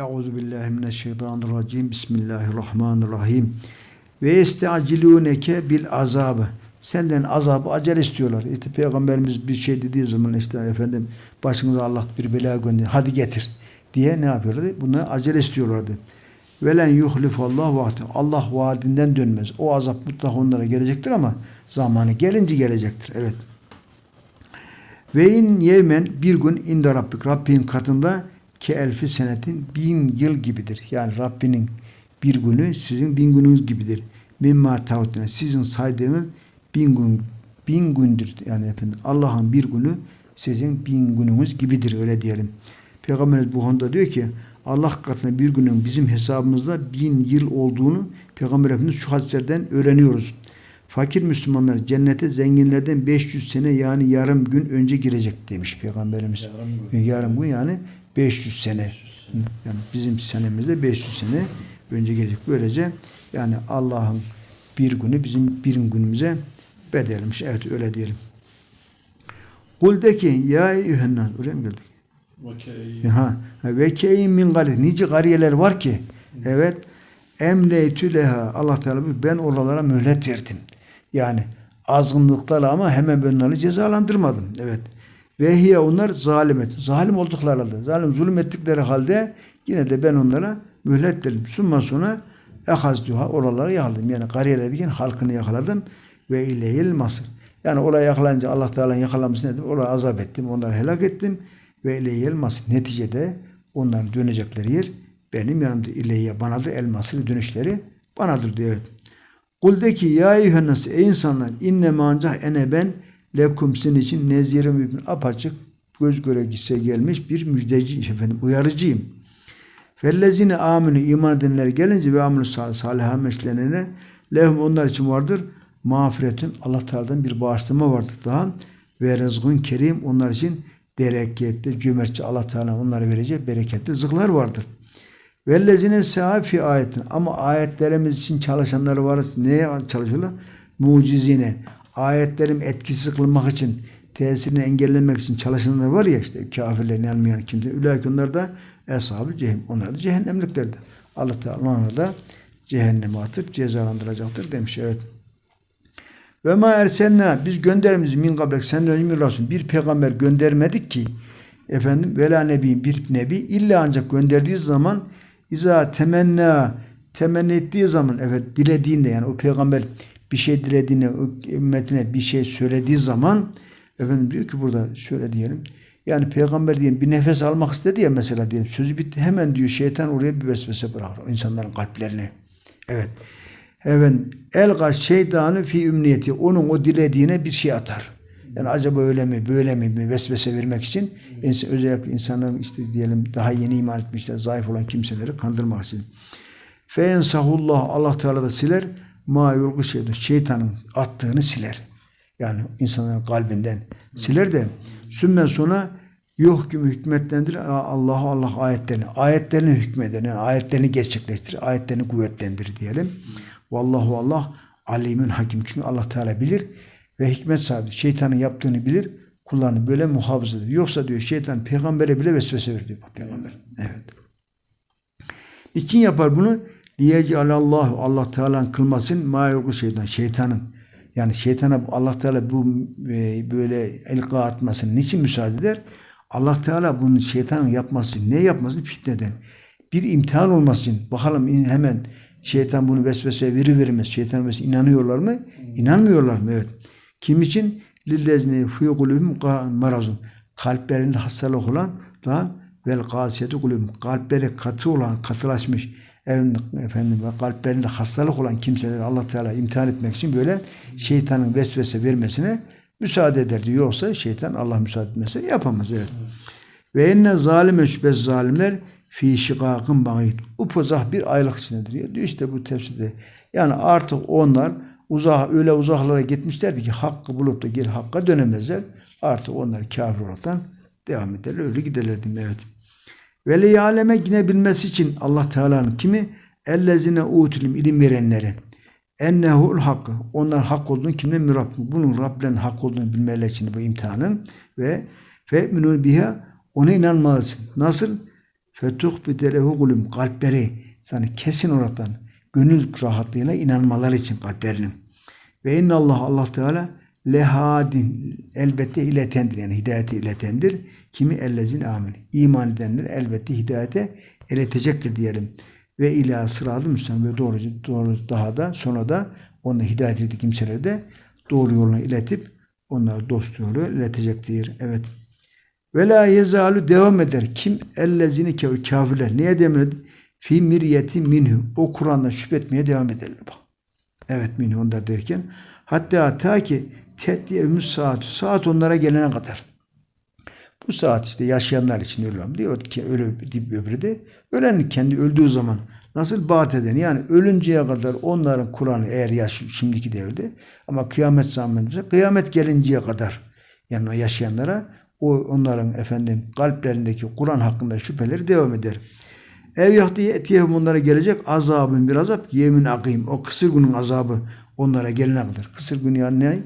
Euzu billahi mineşşeytanirracim. Bismillahirrahmanirrahim. Ve yestaciluneke bil azabı. Senden azabı acele istiyorlar. İşte peygamberimiz bir şey dediği zaman işte efendim başınıza Allah bir bela gönder. Hadi getir diye ne yapıyorlardı? Bunu acele istiyorlardı. Velen yuhlifallah vaadi. Allah vaadinden dönmez. O azap mutlaka onlara gelecektir ama zamanı gelince gelecektir. Evet. Ve in yevmen bir gün inde Rabbik Rabbin katında ki elfi senetin bin yıl gibidir. Yani Rabbinin bir günü sizin bin gününüz gibidir. Mimma tautine sizin saydığınız bin gün bin gündür. Yani efendim Allah'ın bir günü sizin bin gününüz gibidir öyle diyelim. Peygamberimiz bu konuda diyor ki Allah katında bir günün bizim hesabımızda bin yıl olduğunu Peygamber Efendimiz şu hadislerden öğreniyoruz. Fakir Müslümanlar cennete zenginlerden 500 sene yani yarım gün önce girecek demiş Peygamberimiz. Yarım gün. Yarım gün yani 500 sene. Yani bizim senemizde 500 sene önce gelecek. Böylece yani Allah'ın bir günü bizim bir günümüze bedelmiş. Evet öyle diyelim. Kul de ki ya eyyühennas. Oraya mı geldik? Ha, ve keyin min gari. Nice gariyeler var ki. Evet. Emleytü leha. Allah Teala ben oralara mühlet verdim. Yani azgınlıklarla ama hemen ben onları cezalandırmadım. Evet. Ve hiye onlar zalimet. Zalim oldukları halde. Zalim zulüm ettikleri halde yine de ben onlara mühlet verdim. Sunma sonra ehazduha oraları yakaladım. Yani kariyeler derken halkını yakaladım. Ve ileyhil masır. Yani oraya yakalanınca Allah Teala'nın yakalaması nedir? Oraya azap ettim. Onları helak ettim. Ve ileyhil masır. Neticede onların dönecekleri yer benim yanımda ileyye banadır. El masır dönüşleri banadır diyor. Kul de ki ya eyyühennas ey insanlar inne ancak ene ben lekum sizin için nezirim mübin apaçık göz göre gitse gelmiş bir müjdeci efendim uyarıcıyım. Fellezine aminu iman edenler gelince ve aminu salih salih meşlenene lehum onlar için vardır mağfiretün Allah Teala'dan bir bağışlama vardır daha ve rızkın kerim onlar için bereketli cömertçe Allah Teala onlara vereceği bereketli rızıklar vardır. Vellezine fi ayetin ama ayetlerimiz için çalışanlar var. Neye çalışıyorlar? Mucizine. Ayetlerim etkisiz kılmak için, tesirini engellemek için çalışanlar var ya işte kafirlerin inanmayan kimse. Ülâki onlar da eshab-ı cehim. Onlar da cehennemliklerdir. Allah Teala onları da cehenneme atıp cezalandıracaktır demiş. Evet. Ve ma ersenna biz gönderimiz min kablek senden önce rasul bir peygamber göndermedik ki efendim vela nebi bir nebi illa ancak gönderdiği zaman İza temenna temenni ettiği zaman evet dilediğinde yani o peygamber bir şey dilediğine o ümmetine bir şey söylediği zaman efendim diyor ki burada şöyle diyelim yani peygamber diyelim bir nefes almak istedi ya mesela diyelim sözü bitti hemen diyor şeytan oraya bir vesvese bırakır insanların kalplerine. Evet. Evet. Elga şeytanı fi ümniyeti onun o dilediğine bir şey atar. Yani acaba öyle mi, böyle mi, mi vesvese vermek için insan, özellikle insanların işte diyelim daha yeni iman etmişler, zayıf olan kimseleri kandırmak için. Fe ensahullah Allah Teala da siler ma yulgu şeytan şeytanın attığını siler. Yani insanların kalbinden siler de sümme sonra yok gibi hükmetlendir Allah Allah ayetlerini ayetlerini hükmeder yani ayetlerini gerçekleştirir ayetlerini kuvvetlendirir diyelim. Vallahu Allah alimin hakim çünkü Allah Teala bilir ve hikmet sahibi şeytanın yaptığını bilir kullarını böyle muhafaza eder. Yoksa diyor şeytan peygambere bile vesvese verir diyor peygamber. Evet. İçin yapar bunu? Diyeci Allah Allah Teala'nın kılmasın ma yok şeytan şeytanın yani şeytana Allah Teala bu e, böyle elka atmasını niçin müsaade eder? Allah Teala bunun şeytanın yapması için ne yapması fitneden bir imtihan olması için bakalım hemen şeytan bunu vesvese verir vermez şeytan vesvese inanıyorlar mı? İnanmıyorlar mı? Evet. Kim için? Lillezine fi kulubim marazun. Kalplerinde hastalık olan da vel kasiyeti kulubim. Kalpleri katı olan, katılaşmış efendim ve kalplerinde hastalık olan kimseleri Allah Teala imtihan etmek için böyle şeytanın vesvese vermesine müsaade eder. Yoksa şeytan Allah müsaade etmese yapamaz. Evet. Ve enne zalime şüphes zalimler fi şikakın bağit. Upuzak bir aylık içindedir. Ya diyor işte bu tefsirde. Yani artık onlar uzak öyle uzaklara gitmişlerdi ki hakkı bulup da geri hakka dönemezler. Artık onlar kafir olaraktan devam ederler. Öyle giderler diyeyim. Evet. Ve li aleme yine bilmesi için Allah Teala'nın kimi? Ellezine utilim ilim verenleri. Ennehu'l hakkı. Onlar hak olduğunu kimden mi Rabbim? Bunun Rab'len hak olduğunu bilmeleri için bu imtihanın ve fe minun biha ona inanmalısın. Nasıl? fetuhbite lehu kulum kalpleri yani kesin oradan gönül rahatlığıyla inanmaları için kalplerinin. Ve inna Allah Allah Teala lehadin elbette iletendir yani hidayete iletendir. Kimi ellezin amin. İman edenler elbette hidayete iletecektir diyelim. Ve ila sıradı müslim ve doğru, doğru daha da sonra da onu hidayet ettiği kimseleri de doğru yoluna iletip onları dost yolu iletecektir. Evet. Ve la yezalu devam eder. Kim ellezini kafirler. Neye devam eder? Fi miryeti minhu. O Kur'an'dan şüphe etmeye devam ederler. Evet minhu onda derken. Hatta ta ki tehdiyevmüs saat. Saat onlara gelene kadar. Bu saat işte yaşayanlar için öyle diyor ki öyle deyip öbürü de ölen kendi öldüğü zaman nasıl baat eden yani ölünceye kadar onların Kur'an'ı eğer yaş şimdiki devirde ama kıyamet zamanında kıyamet gelinceye kadar yani yaşayanlara o onların efendim kalplerindeki Kur'an hakkında şüpheleri devam eder. Ev yahdi etiyehum onlara gelecek azabın bir azap yemin akıyım. O kısır günün azabı onlara gelene kadar. Kısır gün yani ne?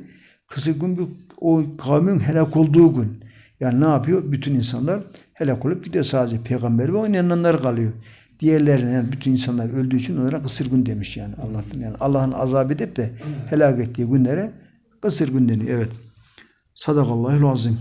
Kısır gün bir, o kavmin helak olduğu gün. Yani ne yapıyor? Bütün insanlar helak olup gidiyor sadece peygamber ve inananlar kalıyor. Diğerlerine yani bütün insanlar öldüğü için onlara kısır gün demiş yani Allah'tan. Yani Allah'ın azap edip de helak ettiği günlere kısır gün deniyor. Evet. Sadakallahul azim.